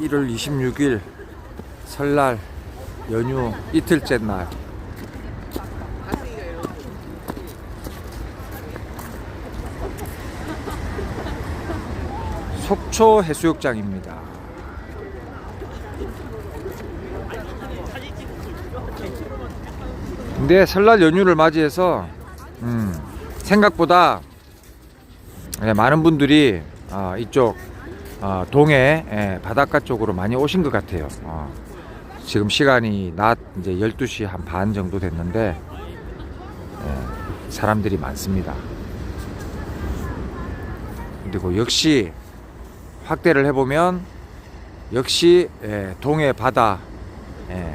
1월 26일 설날 연휴 이틀째 날. 속초 해수욕장입니다. 근데 설날 연휴를 맞이해서 음, 생각보다 예, 많은 분들이 아, 이쪽 아, 동해 예, 바닷가 쪽으로 많이 오신 것 같아요. 어, 지금 시간이 낮 이제 12시 한 반 정도 됐는데 예, 사람들이 많습니다. 그리고 역시 확대를 해보면 역시 예, 동해 바다 예,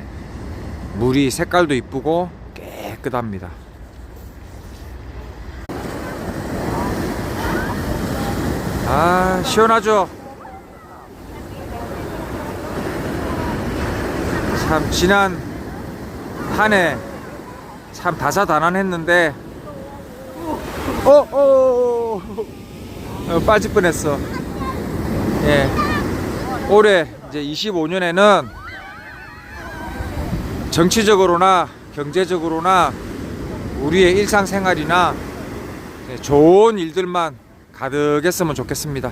물이 색깔도 이쁘고 깨끗합니다. 아 시원하죠. 참 지난 한 해 참 다사다난했는데 어, 어, 어, 빠질 뻔했어. 예. 올해 이제 25년에는 정치적으로나 경제적으로나 우리의 일상생활이나 예, 좋은 일들만 가득했으면 좋겠습니다.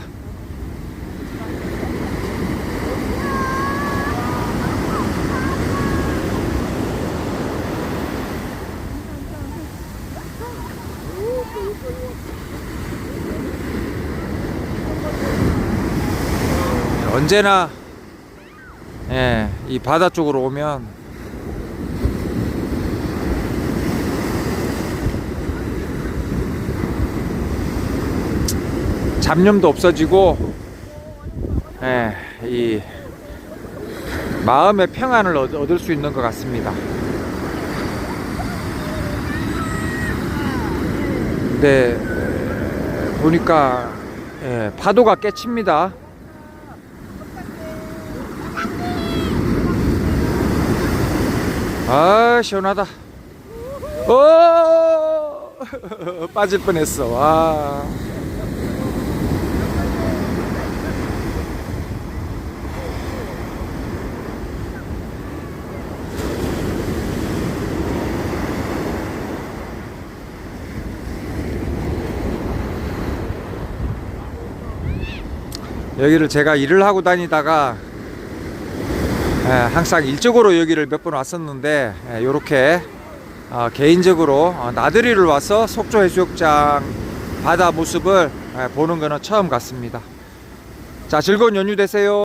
언제나 예, 이 바다 쪽으로 오면 잡념도 없어지고 예, 이 마음의 평안을 얻- 얻을 수 있는 것 같습니다. 근데 에, 보니까 예, 파도가 꽤 칩니다. 아 시원하다. 오 빠질 뻔했어. 와. 여기를 제가 일을 하고 다니다가 예, 항상 일적으로 여기를 몇 번 왔었는데 이렇게 개인적으로 어, 나들이를 와서 속초 해수욕장 바다 모습을 예, 보는 거는 처음 같습니다. 자 즐거운 연휴 되세요.